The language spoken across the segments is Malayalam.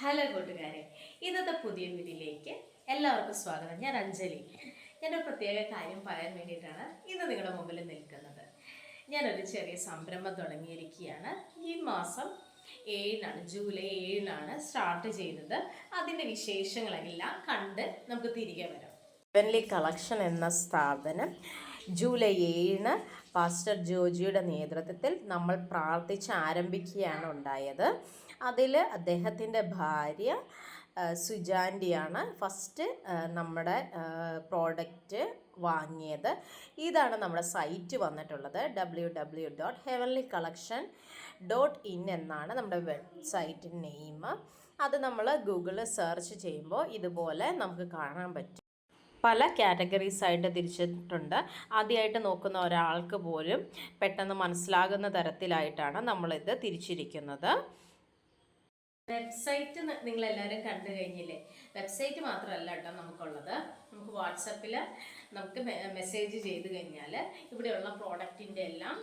ഹലോ കൂട്ടുകാരെ ഇന്നത്തെ പുതിയ വീഡിയോയിലേക്ക് എല്ലാവർക്കും സ്വാഗതം. ഞാൻ അഞ്ജലി. ഞാനൊരു പ്രത്യേക കാര്യം പറയാൻ വേണ്ടിയിട്ടാണ് ഇന്ന് നിങ്ങളുടെ മുമ്പിൽ നിൽക്കുന്നത്. ഞാനൊരു ചെറിയ സംരംഭം തുടങ്ങിയിരിക്കുകയാണ്. ഈ മാസം ഏഴിനാണ് ജൂലൈ ഏഴിനാണ് സ്റ്റാർട്ട് ചെയ്യുന്നത്. അതിന്റെ വിശേഷങ്ങളെല്ലാം കണ്ട് നമുക്ക് തിരികെ വരാം. ഹെവൻലി കളക്ഷൻ എന്ന സ്ഥാപനം ജൂലൈ ഏഴിന് പാസ്റ്റർ ജോജിയുടെ നേതൃത്വത്തിൽ നമ്മൾ പ്രാർത്ഥിച്ച് ആരംഭിക്കുകയാണ് ഉണ്ടായത്. അതിൽ അദ്ദേഹത്തിന്റെ ഭാര്യ സുജാൻഡിയാണ് ഫസ്റ്റ് നമ്മുടെ പ്രോഡക്റ്റ് വാങ്ങിയത്. ഇതാണ് നമ്മുടെ സൈറ്റ് വന്നിട്ടുള്ളത് W W dot heavenly collection dot in എന്നാണ് നമ്മുടെ വെബ്സൈറ്റ് നെയിം. അത് നമ്മൾ ഗൂഗിളിൽ സെർച്ച് ചെയ്യുമ്പോൾ ഇതുപോലെ നമുക്ക് കാണാൻ പറ്റും. പല കാറ്റഗറീസ് ആയിട്ട് തിരിച്ചിട്ടുണ്ട്. ആദ്യമായിട്ട് നോക്കുന്ന ഒരാൾക്ക് പോലും പെട്ടെന്ന് മനസ്സിലാകുന്ന തരത്തിലായിട്ടാണ് നമ്മളിത് തിരിച്ചിരിക്കുന്നത്. വെബ്സൈറ്റ് നിങ്ങൾ എല്ലാവരും കണ്ടു കഴിഞ്ഞില്ലേ? വെബ്സൈറ്റ് മാത്രമല്ല കേട്ടോ നമുക്കുള്ളത്. നമുക്ക് വാട്സപ്പിൽ നമുക്ക് മെസ്സേജ് ചെയ്ത് കഴിഞ്ഞാൽ ഇവിടെയുള്ള പ്രോഡക്റ്റിന്റെ എല്ലാം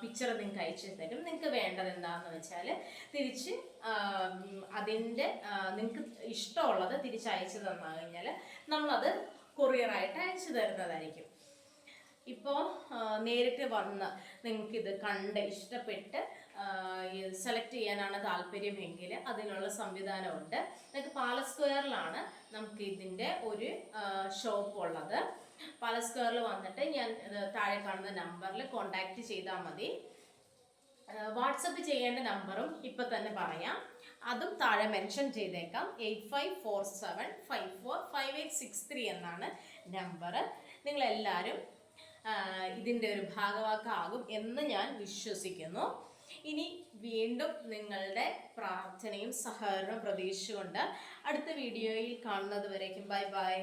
പിക്ചർ നിങ്ങൾക്ക് അയച്ചു തരും. നിങ്ങൾക്ക് വേണ്ടത് എന്താണെന്ന് വെച്ചാൽ തിരിച്ച് അതിന്റെ നിങ്ങൾക്ക് ഇഷ്ടമുള്ളത് തിരിച്ച് അയച്ചു തന്നു കഴിഞ്ഞാൽ നമ്മളത് കൊറിയറായിട്ട് അയച്ചു തരുന്നതായിരിക്കും. ഇപ്പോൾ നേരിട്ട് വന്ന് നിങ്ങൾക്ക് ഇത് കണ്ട് ഇഷ്ടപ്പെട്ട് സെലക്ട് ചെയ്യാനാണ് താല്പര്യമെങ്കിൽ അതിനുള്ള സംവിധാനമുണ്ട്. നിങ്ങൾക്ക് പാലസ് സ്ക്വയറിലാണ് നമുക്ക് ഇതിന്റെ ഒരു ഷോപ്പ് ഉള്ളത് പാലസ് സ്ക്വയറിൽ വന്നിട്ട് ഞാൻ താഴെ കാണുന്ന നമ്പറിൽ കോണ്ടാക്ട് ചെയ്താൽ മതി. വാട്സപ്പ് ചെയ്യേണ്ട നമ്പറും ഇപ്പം തന്നെ പറയാം. അതും താഴെ മെൻഷൻ ചെയ്തേക്കാം. Eight five four seven five four five eight six three എന്നാണ് നമ്പർ നിങ്ങളെല്ലാവരും ഇതിന്റെ ഒരു ഭാഗവാക്കാകും എന്ന് ഞാൻ വിശ്വസിക്കുന്നു. ഇനി വീണ്ടും നിങ്ങളുടെ പ്രാർത്ഥനയും സഹകരണവും പ്രതീക്ഷിച്ചുകൊണ്ട് അടുത്ത വീഡിയോയിൽ കാണുന്നത് വരേക്കും. Bye bye.